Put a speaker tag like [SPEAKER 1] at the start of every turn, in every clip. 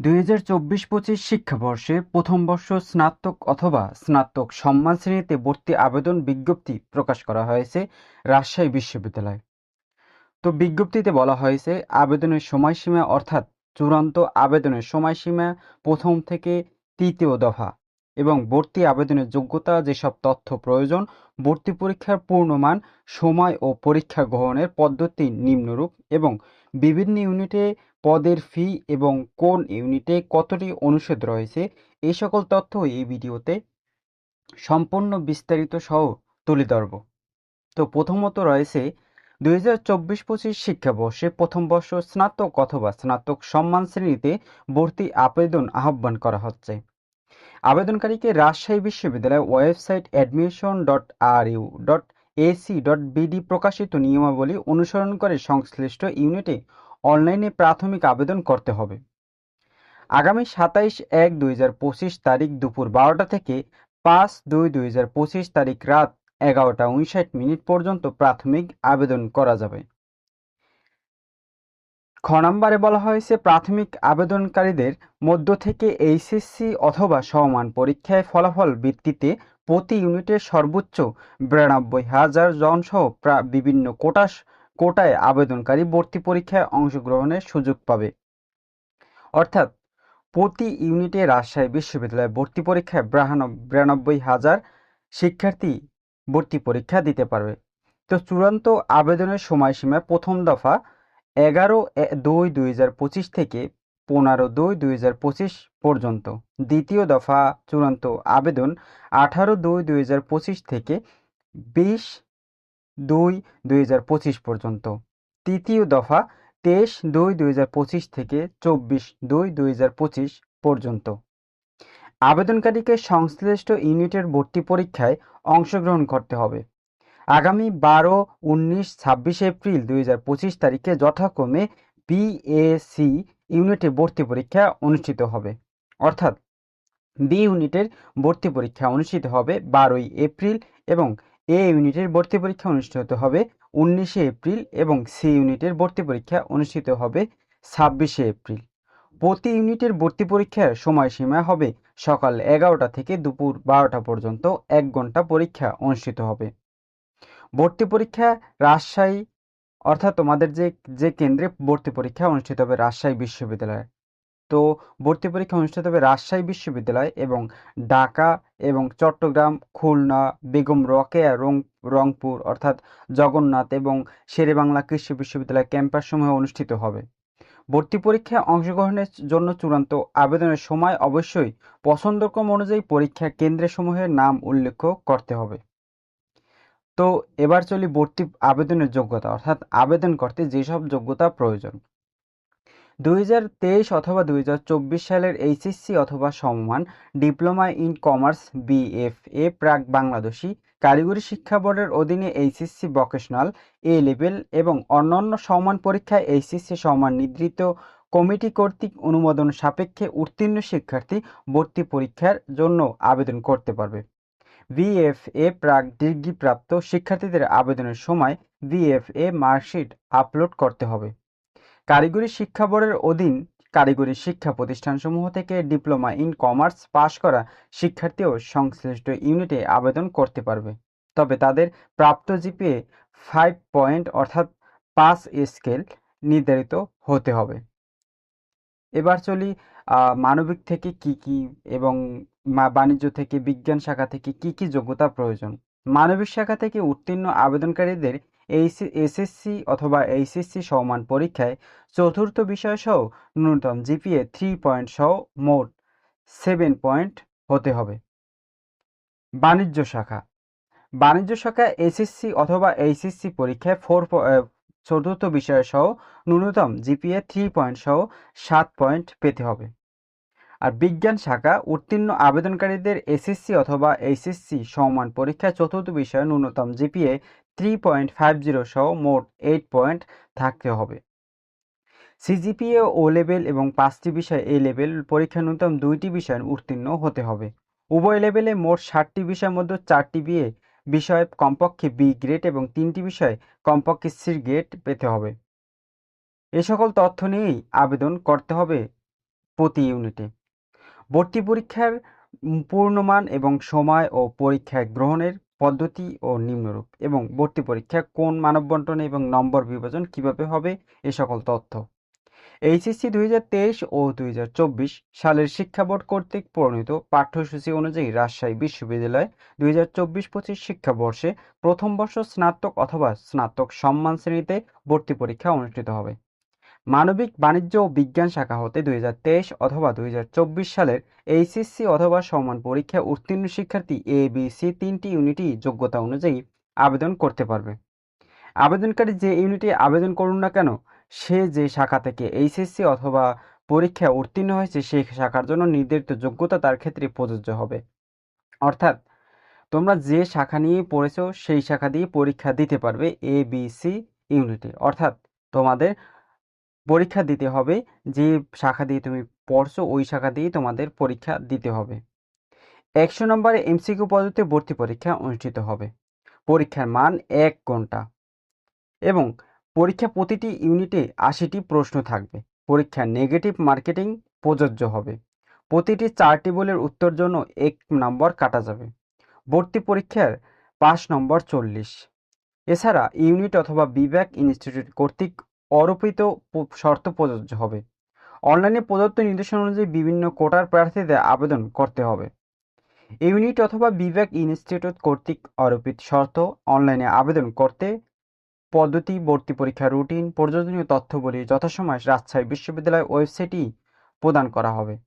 [SPEAKER 1] দুই হাজার চব্বিশ পঁচিশ শিক্ষাবর্ষে প্রথম বর্ষ স্নাতক অথবা স্নাতক সম্মান শ্রেণীতে ভর্তি আবেদন বিজ্ঞপ্তি প্রকাশ করা হয়েছে রাজশাহী বিশ্ববিদ্যালয়। তো বিজ্ঞপ্তিতে বলা হয়েছে, আবেদনের সময়সীমা অর্থাৎ চূড়ান্ত আবেদনের সময়সীমা প্রথম থেকে তৃতীয় দফা এবং ভর্তি আবেদনের যোগ্যতা যেসব তথ্য প্রয়োজন, ভর্তি পরীক্ষার পূর্ণমান, সময় ও পরীক্ষা গ্রহণের পদ্ধতি নিম্নরূপ এবং বিভিন্ন ইউনিটে পদের ফি এবং কোন ইউনিটে কতটি অনুষদ রয়েছে এই সকল তথ্য এই ভিডিওতে সম্পূর্ণ বিস্তারিত সহ তুলে ধরব। তো প্রথমত রয়েছে, দুই হাজার চব্বিশ পঁচিশ শিক্ষাবর্ষে প্রথম বর্ষ স্নাতক অথবা স্নাতক সম্মান শ্রেণীতে ভর্তি আবেদন আহ্বান করা হচ্ছে। আবেদনকারীকে রাজশাহী বিশ্ববিদ্যালয় website admission dot R U dot AC dot BD প্রকাশিত নিয়মাবলী অনুসরণ করে সংশ্লিষ্ট ইউনিটে অনলাইনে প্রাথমিক আবেদন করতে হবে। আগামী সাতাইশ এক দুই হাজার পঁচিশ তারিখ দুপুর বারোটা থেকে পাঁচ দুই দুই হাজার পঁচিশ তারিখ রাত এগারোটা উনষাট মিনিট পর্যন্ত প্রাথমিক আবেদন করা যাবে। খ নম্বরে বলা হয়েছে, প্রাথমিক আবেদনকারীদের মধ্য থেকে এইচএসসি অথবা সমমান পরীক্ষায় ফলাফল ভিত্তিতে প্রতি ইউনিটে সর্বোচ্চ বিরানব্বই হাজার জনসহ বিভিন্ন কোটা কোটায় আবেদনকারী ভর্তি পরীক্ষায় অংশগ্রহণের সুযোগ পাবে। অর্থাৎ প্রতি ইউনিটে রাজশাহী বিশ্ববিদ্যালয়ে ভর্তি পরীক্ষায় বিরানব্বই হাজার শিক্ষার্থী ভর্তি পরীক্ষা দিতে পারবে। তো চূড়ান্ত আবেদনের সময়সীমা প্রথম দফা এগারো দুই দুই হাজার পঁচিশ থেকে পনেরো দুই দুই হাজার পঁচিশ পর্যন্ত। দ্বিতীয় দফা চূড়ান্ত আবেদন আঠারো দুই দুই হাজার পঁচিশ থেকে বিশ দুই দুই হাজার পঁচিশ পর্যন্ত। তৃতীয় দফা তেইশ দুই দুই হাজার পঁচিশ থেকে চব্বিশ দুই দুই হাজার পঁচিশ পর্যন্ত। আবেদনকারীকে সংশ্লিষ্ট ইউনিটের ভর্তি পরীক্ষায় অংশগ্রহণ করতে হবে। আগামী বারো, উনিশ, ছাব্বিশ এপ্রিল দুই হাজার পঁচিশ তারিখে যথাক্রমে বিএসি ইউনিটে ভর্তি পরীক্ষা অনুষ্ঠিত হবে। অর্থাৎ বি ইউনিটের ভর্তি পরীক্ষা অনুষ্ঠিত হবে বারোই এপ্রিল এবং এ ইউনিটের ভর্তি পরীক্ষা অনুষ্ঠিত হবে উনিশে এপ্রিল এবং সি ইউনিটের ভর্তি পরীক্ষা অনুষ্ঠিত হবে ছাব্বিশে এপ্রিল। প্রতি ইউনিটের ভর্তি পরীক্ষার সময়সীমা হবে সকাল এগারোটা থেকে দুপুর বারোটা পর্যন্ত এক ঘণ্টা পরীক্ষা অনুষ্ঠিত হবে। ভর্তি পরীক্ষা রাজশাহী, অর্থাৎ তোমাদের যে যে কেন্দ্রে ভর্তি পরীক্ষা অনুষ্ঠিত হবে রাজশাহী বিশ্ববিদ্যালয়ে। তো ভর্তি পরীক্ষা অনুষ্ঠিত হবে রাজশাহী বিশ্ববিদ্যালয় এবং ঢাকা এবং চট্টগ্রাম, খুলনা, বেগম রকেয়া, রং, রংপুর অর্থাৎ জগন্নাথ এবং শেরেবাংলা কৃষি বিশ্ববিদ্যালয় ক্যাম্পাসসমূহে অনুষ্ঠিত হবে। ভর্তি পরীক্ষায় অংশগ্রহণের জন্য চূড়ান্ত আবেদনের সময় অবশ্যই পছন্দক্রম অনুযায়ী পরীক্ষা কেন্দ্রসমূহের নাম উল্লেখ করতে হবে। তো এবার চলি ভর্তি আবেদনের যোগ্যতা অর্থাৎ আবেদন করতে যেসব যোগ্যতা প্রয়োজন। দুই হাজার তেইশ অথবা দু হাজার চব্বিশ সালের এইচএসসি অথবা সমমান, ডিপ্লোমা ইন কমার্স বিএফএ প্রাক বাংলাদেশী, কারিগরি শিক্ষা বোর্ডের অধীনে এইচএসসি ভোকেশনাল, এ লেভেল এবং অন্যান্য সমান পরীক্ষায় এইচএসসি সমান নির্ধারিত কমিটি কর্তৃক অনুমোদন সাপেক্ষে উত্তীর্ণ শিক্ষার্থী ভর্তি পরীক্ষার জন্য আবেদন করতে পারবে। ভিএফএ প্রাক ডিগ্রিপ্রাপ্ত শিক্ষার্থীদের আবেদনের সময় ভিএফএ মার্কশিট আপলোড করতে হবে। কারিগরি শিক্ষা বোর্ডের অধীন কারিগরি শিক্ষা প্রতিষ্ঠানসমূহ থেকে ডিপ্লোমা ইন কমার্স পাশ করা শিক্ষার্থীও সংশ্লিষ্ট ইউনিটে আবেদন করতে পারবে। তবে তাদের প্রাপ্ত জিপিএ ফাইভ পয়েন্ট অর্থাৎ পাঁচ স্কেল নির্ধারিত হতে হবে। এবার চলি মানবিক থেকে কি কি এবং বাণিজ্য থেকে বিজ্ঞান শাখা থেকে কি কি যোগ্যতা প্রয়োজন? মানবিক শাখা থেকে উত্তীর্ণ আবেদনকারীদের এসএসসি অথবা এইচএসসি সমান পরীক্ষায় চতুর্থ বিষয় সহ ন্যূনতম জিপিএ থ্রি পয়েন্ট সহ মোট সেভেন পয়েন্ট হতে হবে। বাণিজ্য শাখা। বাণিজ্য শাখা এসএসসি অথবা এইচএসসি পরীক্ষায় ফোর চতুর্থ বিষয় সহ ন্যূনতম জিপিএ থ্রি পয়েন্ট সহ সাত পয়েন্ট পেতে হবে। আর বিজ্ঞান শাখা, উত্তীর্ণ আবেদনকারীদের এসএসসি অথবা এইচএসসি সমান পরীক্ষায় চতুর্থ বিষয়ে ন্যূনতম GPA three point five zero সহ মোট এইট পয়েন্ট থাকতে হবে। সিজিপিএ ও লেভেল এবং পাঁচটি বিষয় এ লেভেল পরীক্ষা ন্যূনতম দুইটি বিষয় উত্তীর্ণ হতে হবে। উভয় লেভেলে মোট ষাটটি বিষয়ের মধ্যে চারটি বিয়ে বিষয় কমপক্ষে বি গ্রেড এবং তিনটি বিষয় কমপক্ষে সি গ্রেড পেতে হবে। এ সকল তথ্য নিয়েই আবেদন করতে হবে প্রতি ইউনিটে। ভর্তি পরীক্ষার পূর্ণমান এবং সময় ও পরীক্ষা গ্রহণের পদ্ধতি ও নিম্নরূপ এবং ভর্তি পরীক্ষা, কোন মানব বন্টনে এবং নম্বর বিভাজন কীভাবে হবে, এ সকল তথ্য। এইচএসসি দুই হাজার তেইশ ও দুই হাজার চব্বিশ সালের শিক্ষা বোর্ড কর্তৃক প্রণীত পাঠ্যসূচি অনুযায়ী রাজশাহী বিশ্ববিদ্যালয় দুই হাজার চব্বিশ পঁচিশ শিক্ষাবর্ষে প্রথম বর্ষ স্নাতক অথবা স্নাতক সম্মান শ্রেণীতে ভর্তি পরীক্ষা অনুষ্ঠিত হবে। মানবিক বাণিজ্য ও বিজ্ঞান শাখা হতে দুই হাজার তেইশ অথবা দুই হাজার চব্বিশ সালের এইচএসসি অথবা সমান পরীক্ষায় উত্তীর্ণ শিক্ষার্থী এ বি সি তিনটি ইউনিটই যোগ্যতা অনুযায়ী আবেদন করতে পারবে। আবেদনকারী যে ইউনিটে আবেদন করুন না কেন, সে যে শাখা থেকে এইচএসসি অথবা পরীক্ষায় উত্তীর্ণ হয়েছে সেই শাখার জন্য নির্ধারিত যোগ্যতা তার ক্ষেত্রে প্রযোজ্য হবে। অর্থাৎ, তোমরা যে শাখা নিয়ে পড়েছো, সেই শাখা দিয়ে পরীক্ষা দিতে পারবে এ বি সি ইউনিটে। অর্থাৎ, তোমাদের পরীক্ষা দিতে হবে। যে শাখা দিয়ে তুমি পড়ছো, ওই শাখা দিয়ে তোমাদের পরীক্ষা দিতে হবে। একশো নম্বরে এমসিকিউ পদ্ধতিতে ভর্তি পরীক্ষা অনুষ্ঠিত হবে। পরীক্ষার মান এক ঘণ্টা। এবং পরীক্ষা প্রতিটি ইউনিটে আশিটি প্রশ্ন থাকবে। পরীক্ষার নেগেটিভ মার্কেটিং প্রযোজ্য হবে। প্রতিটি চারটি বলের উত্তর জন্য এক নম্বর কাটা যাবে। ভর্তি পরীক্ষার পাঁচ নম্বর চল্লিশ। এছাড়া ইউনিট অথবা বিবেক ইনস্টিটিউট কর্তৃক অরূপিত শর্ত প্রযোজ্য হবে। অনলাইনে প্রদত্ত নির্দেশনা অনুযায়ী বিভিন্ন কোটার প্রার্থীদের আবেদন করতে হবে। ইউনিট অথবা বিবেক ইনস্টিটিউট কর্তৃক আরোপিত শর্ত অনলাইনে আবেদন করতে পদ্ধতি, ভর্তি পরীক্ষার রুটিন, প্রয়োজনীয় তথ্যগুলি যথাসময়ে রাজশাহী বিশ্ববিদ্যালয় ওয়েবসাইটই প্রদান করা হবে।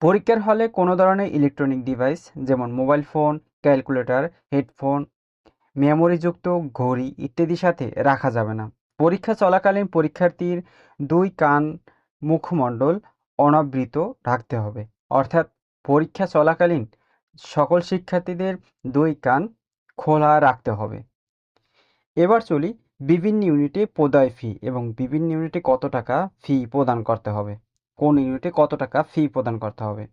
[SPEAKER 1] পরীক্ষার হলে কোনো ধরনের ইলেকট্রনিক ডিভাইস যেমন মোবাইল ফোন, ক্যালকুলেটর, হেডফোন, মেমোরিযুক্ত ঘড়ি ইত্যাদির সাথে রাখা যাবে না। পরীক্ষা চলাকালীন পরীক্ষার্থীর দুই কান মুখমণ্ডল অনাবৃত রাখতে হবে। অর্থাৎ পরীক্ষা চলাকালীন সকল শিক্ষার্থীদের দুই কান খোলা রাখতে হবে। এবার চলি বিভিন্ন ইউনিটে প্রদায় ফি এবং বিভিন্ন ইউনিটে কত টাকা ফি প্রদান করতে হবে। কোন ইউনিটে কত টাকা ফি প্রদান করতে হবে।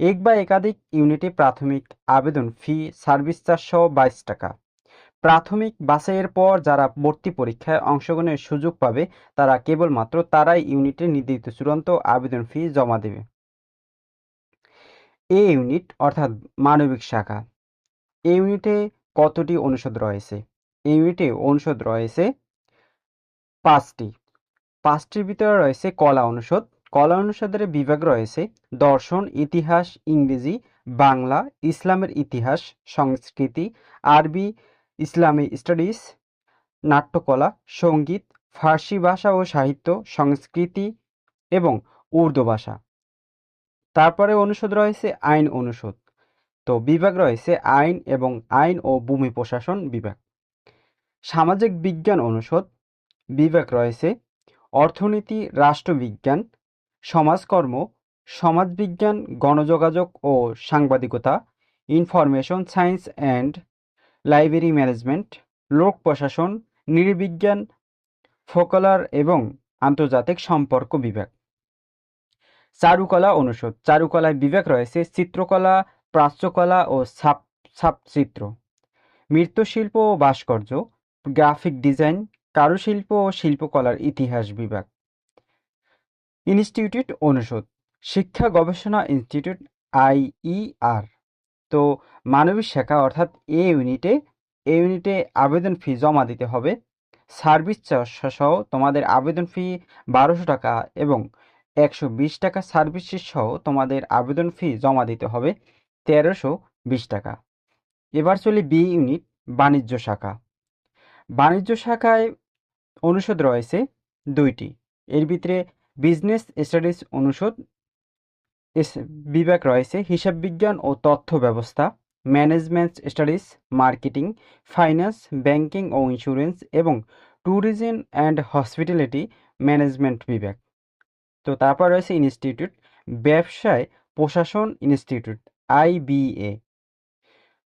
[SPEAKER 1] এক বা একাধিক ইউনিটে প্রাথমিক আবেদন ফি সার্ভিস সহ বাইশ টাকা। প্রাথমিক বাছাইয়ের পর যারা ভর্তি পরীক্ষায় অংশগ্রহণের সুযোগ পাবে, তারা কেবলমাত্র তারাই ইউনিটে নির্ধারিত চূড়ান্ত আবেদন ফি জমা দেবে। এ ইউনিট, অর্থাৎ মানবিক শাখা এই ইউনিটে কতটি অনুষদ রয়েছে? এই ইউনিটে অনুষদ রয়েছে পাঁচটি। পাঁচটির ভিতরে রয়েছে কলা অনুষদ। কলা অনুষদের বিভাগ রয়েছে দর্শন, ইতিহাস, ইংরেজি, বাংলা, ইসলামের ইতিহাস, সংস্কৃতি, আরবি ইসলামী স্টাডিজ, নাট্যকলা, সংগীত, ফার্সি ভাষা ও সাহিত্য, সংস্কৃতি এবং উর্দু ভাষা। তারপরে অনুষদ রয়েছে আইন অনুষদ। তো বিভাগ রয়েছে আইন এবং আইন ও ভূমি প্রশাসন বিভাগ। সামাজিক বিজ্ঞান অনুষদ বিভাগ রয়েছে অর্থনীতি, রাষ্ট্রবিজ্ঞান, সমাজকর্ম, সমাজবিজ্ঞান, গণযোগাযোগ ও সাংবাদিকতা, information science and library management, লোক প্রশাসন, নৃবিজ্ঞান, ফোকলার এবং আন্তর্জাতিক সম্পর্ক বিভাগ। চারুকলা অনুষদ। চারুকলায় বিভাগ রয়েছে চিত্রকলা, প্রাচ্যকলা ও ছাপ, ছাপচিত্র। মৃৎশিল্প ও ভাস্কর্য, গ্রাফিক ডিজাইন, কারুশিল্প ও শিল্পকলার ইতিহাস বিভাগ। ইনস্টিটিউট অনুষদ। শিক্ষা গবেষণা ইনস্টিটিউট, আইইআর। তো মানবিক শাখা অর্থাৎ এ ইউনিটে এ ইউনিটে আবেদন ফি জমা দিতে হবে। সার্ভিস চার্জ সহ তোমাদের আবেদন ফি বারোশো টাকা এবং একশো বিশ টাকা সার্ভিস সহ তোমাদের আবেদন ফি জমা দিতে হবে তেরোশো বিশ টাকা। এবার চলি বি ইউনিট বাণিজ্য শাখা। বাণিজ্য শাখায় অনুষদ রয়েছে দুইটি। এর ভিতরে বিজনেস স্টাডিজ অনুষদ বিভাগ রয়েছে হিসাব বিজ্ঞান ও তথ্য ব্যবস্থা management studies marketing finance banking ও ইন্স্যুরেন্স এবং ট্যুরিজম অ্যান্ড হসপিটালিটি ম্যানেজমেন্ট বিভাগ। তো তারপর রয়েছে ইনস্টিটিউট ব্যবসায় প্রশাসন ইনস্টিটিউট আইবিএ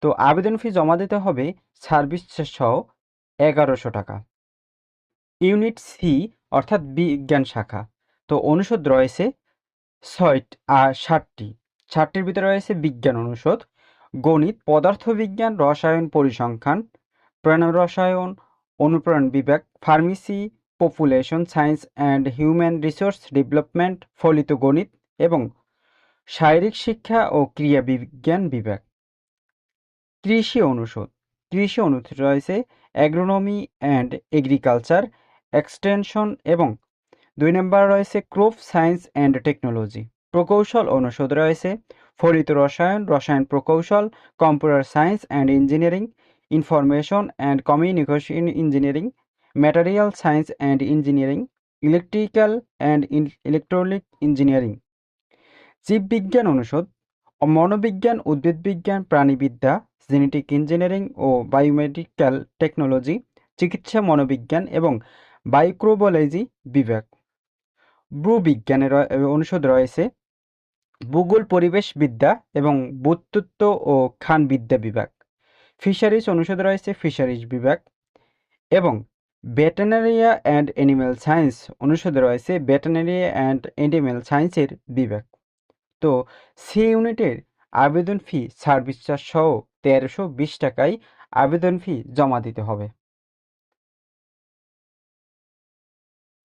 [SPEAKER 1] তো আবেদন ফি জমা দিতে হবে সার্ভিস সহ এগারোশো টাকা। ইউনিট সি অর্থাৎ বিজ্ঞান শাখা। তো অনুষদ রয়েছে ছয় আর ষাটটি ষাটটির ভিতরে রয়েছে বিজ্ঞান অনুষদ, গণিত, পদার্থবিজ্ঞান, রসায়ন পরিসংখ্যান, প্রাণ রসায়ন, অনুপ্রাণ বিভাগ, pharmacy, population science and human resource development, ফলিত গণিত এবং শারীরিক শিক্ষা ও ক্রিয়া বিজ্ঞান বিভাগ। কৃষি অনুষদ কৃষি অনুষদ রয়েছে অ্যাগ্রোনমি অ্যান্ড এগ্রিকালচার এক্সটেনশন এবং দুই নম্বর রয়েছে ক্রপ সায়েন্স অ্যান্ড টেকনোলজি। প্রকৌশল অনুষদ রয়েছে ফলিত রসায়ন রসায়ন প্রকৌশল, computer science and engineering, information and communication engineering, material science and engineering, electrical and electronic engineering. জীববিজ্ঞান অনুষদ, মনোবিজ্ঞান উদ্ভিদবিজ্ঞান প্রাণীবিদ্যা, জেনেটিক ইঞ্জিনিয়ারিং ও বায়োমেডিক্যাল টেকনোলজি, চিকিৎসা মনোবিজ্ঞান এবং মাইক্রোবায়োলজি বিভাগ। ভূবিজ্ঞানের অনুষদ রয়েছে। ভূগোল পরিবেশবিদ্যা এবং ভূতত্ত্ব ও খানবিদ্যা বিভাগ। ফিশারিজ অনুষদ রয়েছে, ফিশারিজ বিভাগ। এবং ভেটেনারিয়া অ্যান্ড অ্যানিম্যাল সায়েন্স অনুষদে রয়েছে ভেটেনারিয়া অ্যান্ড অ্যানিম্যাল সায়েন্সের বিভাগ। তো সি ইউনিটের আবেদন ফি সার্ভিস চার্জ সহ তেরোশো বিশ টাকায় আবেদন ফি জমা দিতে হবে।